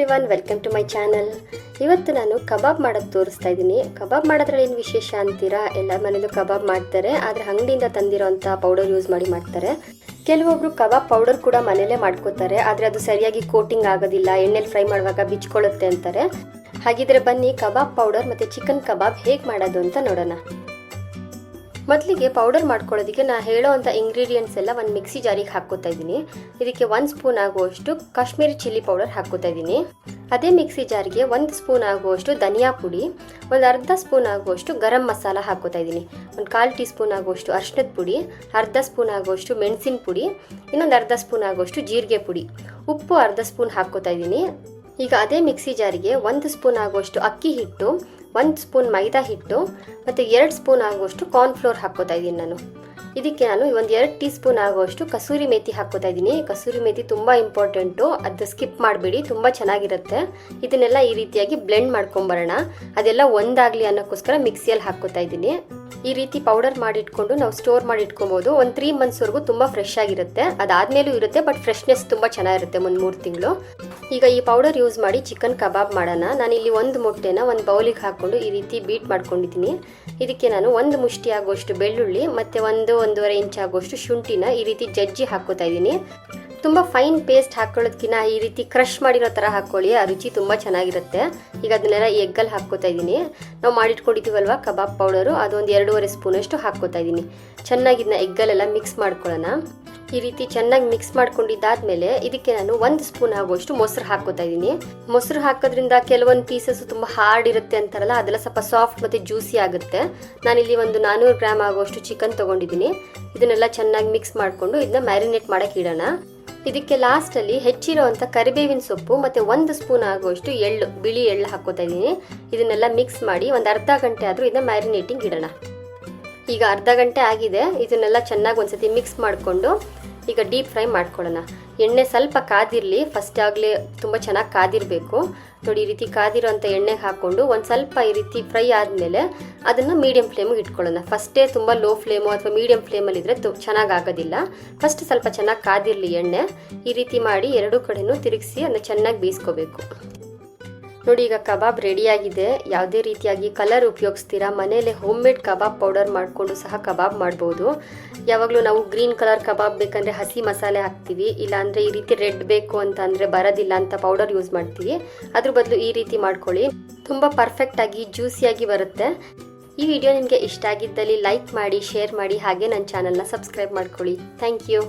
Everyone, welcome to my channel. ಇವತ್ತು ನಾನು ಕಬಾಬ್ ಮಾಡೋದು ತೋರಿಸ್ತಾ ಇದ್ದೀನಿ. ಕಬಾಬ್ ಮಾಡೋದ್ರಲ್ಲಿ ಏನು ವಿಶೇಷ ಅಂತೀರಾ? ಎಲ್ಲ ಮನೇಲೂ ಕಬಾಬ್ ಮಾಡ್ತಾರೆ, ಆದರೆ ಅಂಗಡಿಯಿಂದ ತಂದಿರೋಂಥ ಪೌಡರ್ ಯೂಸ್ ಮಾಡಿ ಮಾಡ್ತಾರೆ. ಕೆಲವೊಬ್ರು ಕಬಾಬ್ ಪೌಡರ್ ಕೂಡ ಮನೇಲೇ ಮಾಡ್ಕೋತಾರೆ, ಆದರೆ ಅದು ಸರಿಯಾಗಿ ಕೋಟಿಂಗ್ ಆಗೋದಿಲ್ಲ, ಎಣ್ಣೆಲಿ ಫ್ರೈ ಮಾಡುವಾಗ ಬಿಚ್ಕೊಳ್ಳುತ್ತೆ ಅಂತಾರೆ. ಹಾಗಿದ್ರೆ ಬನ್ನಿ, ಕಬಾಬ್ ಪೌಡರ್ ಮತ್ತು ಚಿಕನ್ ಕಬಾಬ್ ಹೇಗೆ ಮಾಡೋದು ಅಂತ ನೋಡೋಣ. ಮೊದಲಿಗೆ ಪೌಡರ್ ಮಾಡ್ಕೊಳ್ಳೋದಕ್ಕೆ ನಾನು ಹೇಳೋ ಅಂಥ ಇಂಗ್ರೀಡಿಯೆಂಟ್ಸ್ ಎಲ್ಲ ಒಂದು ಮಿಕ್ಸಿ ಜಾರಿಗೆ ಹಾಕೋತಾ ಇದ್ದೀನಿ. ಇದಕ್ಕೆ ಒಂದು ಸ್ಪೂನ್ ಆಗುವಷ್ಟು ಕಾಶ್ಮೀರಿ ಚಿಲ್ಲಿ ಪೌಡರ್ ಹಾಕೋತಾ ಇದ್ದೀನಿ. ಅದೇ ಮಿಕ್ಸಿ ಜಾರಿಗೆ ಒಂದು ಸ್ಪೂನ್ ಆಗುವಷ್ಟು ಧನಿಯಾ ಪುಡಿ, ಒಂದು ಅರ್ಧ ಸ್ಪೂನ್ ಆಗುವಷ್ಟು ಗರಂ ಮಸಾಲ ಹಾಕೋತಾ ಇದ್ದೀನಿ. ಒಂದು ಕಾಲು ಟೀ ಸ್ಪೂನ್ ಆಗುವಷ್ಟು ಅರ್ಶಿನದ ಪುಡಿ, ಅರ್ಧ ಸ್ಪೂನ್ ಆಗುವಷ್ಟು ಮೆಣಸಿನ ಪುಡಿ, ಇನ್ನೊಂದು ಅರ್ಧ ಸ್ಪೂನ್ ಆಗುವಷ್ಟು ಜೀರಿಗೆ ಪುಡಿ. ಉಪ್ಪು ಅರ್ಧ ಸ್ಪೂನ್ ಹಾಕೋತಾ ಇದ್ದೀನಿ. ಈಗ ಅದೇ ಮಿಕ್ಸಿ ಜಾರಿಗೆ ಒಂದು ಸ್ಪೂನ್ ಆಗುವಷ್ಟು ಅಕ್ಕಿ ಹಿಟ್ಟು ಒಂದು ಸ್ಪೂನ್ ಮೈದಾ ಹಿಟ್ಟು ಮತ್ತು ಎರಡು ಸ್ಪೂನ್ ಆಗುವಷ್ಟು ಕಾರ್ನ್ಫ್ಲೋರ್ ಹಾಕ್ಕೋತಾ ಇದ್ದೀನಿ ನಾನು. ಇದಕ್ಕೆ ನಾನು ಒಂದು ಎರಡು ಟೀ ಸ್ಪೂನ್ ಆಗುವಷ್ಟು ಕಸೂರಿ ಮೇಥಿ ಹಾಕ್ಕೋತಾ ಇದ್ದೀನಿ. ಕಸೂರಿ ಮೇಥಿ ತುಂಬ ಇಂಪಾರ್ಟೆಂಟು ಅದು ಸ್ಕಿಪ್ ಮಾಡಬೇಡಿ, ತುಂಬ ಚೆನ್ನಾಗಿರುತ್ತೆ. ಇದನ್ನೆಲ್ಲ ಈ ರೀತಿಯಾಗಿ ಬ್ಲೆಂಡ್ ಮಾಡ್ಕೊಂಬರೋಣ ಅದೆಲ್ಲ ಒಂದಾಗಲಿ ಅನ್ನೋಕ್ಕೋಸ್ಕರ ಮಿಕ್ಸಿಯಲ್ಲಿ ಹಾಕ್ಕೋತಾ ಇದ್ದೀನಿ. ಈ ರೀತಿ ಪೌಡರ್ ಮಾಡಿಟ್ಕೊಂಡು ನಾವು ಸ್ಟೋರ್ ಮಾಡಿ ಇಟ್ಕೊಬೋದು ಒಂದು ತ್ರೀ ಮಂತ್ಸ್ವರೆಗೂ ತುಂಬ ಫ್ರೆಶ್ ಆಗಿರುತ್ತೆ. ಅದಾದ್ಮೇಲೂ ಇರುತ್ತೆ ಬಟ್ ಫ್ರೆಶ್ನೆಸ್ ತುಂಬ ಚೆನ್ನಾಗಿರುತ್ತೆ ಒಂದು ಮೂರು ತಿಂಗಳು. ಈಗ ಈ ಪೌಡರ್ ಯೂಸ್ ಮಾಡಿ ಚಿಕನ್ ಕಬಾಬ್ ಮಾಡೋಣ. ನಾನು ಇಲ್ಲಿ ಒಂದು ಮೊಟ್ಟೆನ ಒಂದು ಬೌಲಿಗೆ ಹಾಕ್ಕೊಂಡು ಈ ರೀತಿ ಬೀಟ್ ಮಾಡ್ಕೊಂಡಿದ್ದೀನಿ. ಇದಕ್ಕೆ ನಾನು ಒಂದು ಮುಷ್ಟಿ ಆಗುವಷ್ಟು ಬೆಳ್ಳುಳ್ಳಿ, ಮತ್ತು ಒಂದು ಒಂದೂವರೆ ಇಂಚ್ ಆಗುವಷ್ಟು ಶುಂಠಿನ ಈ ರೀತಿ ಜಜ್ಜಿ ಹಾಕೋತಾ ಇದ್ದೀನಿ. ತುಂಬ ಫೈನ್ ಪೇಸ್ಟ್ ಹಾಕೊಳ್ಳೋದಕ್ಕಿಂತ ಈ ರೀತಿ ಕ್ರಷ್ ಮಾಡಿರೋ ಥರ ಹಾಕ್ಕೊಳ್ಳಿ ಆ ರುಚಿ ತುಂಬ ಚೆನ್ನಾಗಿರುತ್ತೆ. ಈಗ ಅದನ್ನೆಲ್ಲ ಎಗ್ಗಲ್ಲಿ ಹಾಕ್ಕೋತಾ ಇದ್ದೀನಿ ನಾವು ಮಾಡಿಟ್ಕೊಂಡಿದ್ದೀವಲ್ವ ಕಬಾಬ್ ಪೌಡರು ಅದೊಂದು ಎರಡೂವರೆ ಸ್ಪೂನಷ್ಟು ಹಾಕ್ಕೋತಾ ಇದ್ದೀನಿ ಚೆನ್ನಾಗಿ ಇದನ್ನ ಎಗ್ಗಲ್ಲೆಲ್ಲ ಮಿಕ್ಸ್ ಮಾಡ್ಕೊಳ್ಳೋಣ. ಈ ರೀತಿ ಚೆನ್ನಾಗಿ ಮಿಕ್ಸ್ ಮಾಡ್ಕೊಂಡಿದ್ದಾದ್ಮೇಲೆ ಇದಕ್ಕೆ ನಾನು ಒಂದು ಸ್ಪೂನ್ ಆಗುವಷ್ಟು ಮೊಸರು ಹಾಕೋತಾ ಇದ್ದೀನಿ ಮೊಸರು ಹಾಕೋದ್ರಿಂದ ಕೆಲವೊಂದು ಪೀಸಸ್ ತುಂಬ ಹಾರ್ಡ್ ಇರುತ್ತೆ ಅಂತಾರಲ್ಲ, ಅದೆಲ್ಲ ಸ್ವಲ್ಪ ಸಾಫ್ಟ್ ಮತ್ತು ಜ್ಯೂಸಿ ಆಗುತ್ತೆ. ನಾನಿಲ್ಲಿ ಒಂದು ನಾನ್ನೂರು ಗ್ರಾಮ್ ಆಗುವಷ್ಟು ಚಿಕನ್ ತೊಗೊಂಡಿದ್ದೀನಿ ಇದನ್ನೆಲ್ಲ ಚೆನ್ನಾಗಿ ಮಿಕ್ಸ್ ಮಾಡಿಕೊಂಡು, ಇದನ್ನ ಮ್ಯಾರಿನೇಟ್ ಮಾಡೋಕೆ ಇಡೋಣ. ಇದಕ್ಕೆ ಲಾಸ್ಟಲ್ಲಿ ಹೆಚ್ಚಿರುವಂಥ ಕರಿಬೇವಿನ ಸೊಪ್ಪು ಮತ್ತು ಒಂದು ಸ್ಪೂನ್ ಆಗುವಷ್ಟು ಎಳ್ಳು, ಬಿಳಿ ಎಳ್ಳು ಹಾಕೋತಾ ಇದ್ದೀನಿ. ಇದನ್ನೆಲ್ಲ ಮಿಕ್ಸ್ ಮಾಡಿ ಒಂದು ಅರ್ಧ ಗಂಟೆ ಆದರೂ ಇದನ್ನ ಮ್ಯಾರಿನೇಟಿಂಗ್ ಇಡೋಣ. ಈಗ ಅರ್ಧ ಗಂಟೆ ಆಗಿದೆ. ಇದನ್ನೆಲ್ಲ ಚೆನ್ನಾಗಿ ಒಂದ್ಸತಿ ಮಿಕ್ಸ್ ಮಾಡಿಕೊಂಡು ಈಗ ಡೀಪ್ ಫ್ರೈ ಮಾಡ್ಕೊಳ್ಳೋಣ. ಎಣ್ಣೆ ಸ್ವಲ್ಪ ಕಾದಿರಲಿ ಫಸ್ಟ್ ಆಗಲೇ ತುಂಬ ಚೆನ್ನಾಗಿ ಕಾದಿರಬೇಕು. ನೋಡಿ, ಈ ರೀತಿ ಕಾದಿರೋಂಥ ಎಣ್ಣೆಗೆ ಹಾಕ್ಕೊಂಡು ಒಂದು ಸ್ವಲ್ಪ ಈ ರೀತಿ ಫ್ರೈ ಆದಮೇಲೆ ಅದನ್ನು ಮೀಡಿಯಂ ಫ್ಲೇಮಿಗೆ ಇಟ್ಕೊಳ್ಳೋಣ. ಫಸ್ಟೇ ತುಂಬ ಲೋ ಫ್ಲೇಮು ಅಥವಾ ಮೀಡಿಯಂ ಫ್ಲೇಮಲ್ಲಿದ್ದರೆ ತು ಚೆನ್ನಾಗಿ ಆಗೋದಿಲ್ಲ. ಫಸ್ಟ್ ಸ್ವಲ್ಪ ಚೆನ್ನಾಗಿ ಕಾದಿರಲಿ ಎಣ್ಣೆ. ಈ ರೀತಿ ಮಾಡಿ ಎರಡೂ ಕಡೆಯೂ ತಿರುಗಿಸಿ ಅದನ್ನ ಚೆನ್ನಾಗಿ ಬೇಯಿಸ್ಕೋಬೇಕು. ನೋಡಿ, ಈಗ ಕಬಾಬ್ ರೆಡಿಯಾಗಿದೆ ಯಾವುದೇ ರೀತಿಯಾಗಿ ಕಲರ್ ಉಪಯೋಗಿಸ್ತೀರಾ? ಮನೆಯಲ್ಲೇ ಹೋಮ್ ಮೇಡ್ ಕಬಾಬ್ ಪೌಡರ್ ಮಾಡಿಕೊಂಡು ಸಹ ಕಬಾಬ್ ಮಾಡ್ಬೋದು. ಯಾವಾಗಲೂ ನಾವು ಗ್ರೀನ್ ಕಲರ್ ಕಬಾಬ್ ಬೇಕಂದರೆ ಹಸಿ ಮಸಾಲೆ ಹಾಕ್ತೀವಿ. ಇಲ್ಲಾಂದರೆ ಈ ರೀತಿ ರೆಡ್ ಬೇಕು ಅಂತ ಅಂದರೆ ಬರೋದಿಲ್ಲ ಅಂತ ಪೌಡರ್ ಯೂಸ್ ಮಾಡ್ತೀವಿ. ಅದ್ರ ಬದಲು ಈ ರೀತಿ ಮಾಡ್ಕೊಳ್ಳಿ. ತುಂಬ ಪರ್ಫೆಕ್ಟಾಗಿ ಜ್ಯೂಸಿಯಾಗಿ ಬರುತ್ತೆ. ಈ ವಿಡಿಯೋ ನಿಮಗೆ ಇಷ್ಟ ಆಗಿದ್ದಲ್ಲಿ ಲೈಕ್ ಮಾಡಿ ಶೇರ್ ಮಾಡಿ, ಹಾಗೆ ನನ್ನ ಚಾನಲ್ನ ಸಬ್ಸ್ಕ್ರೈಬ್ ಮಾಡ್ಕೊಳ್ಳಿ. Thank you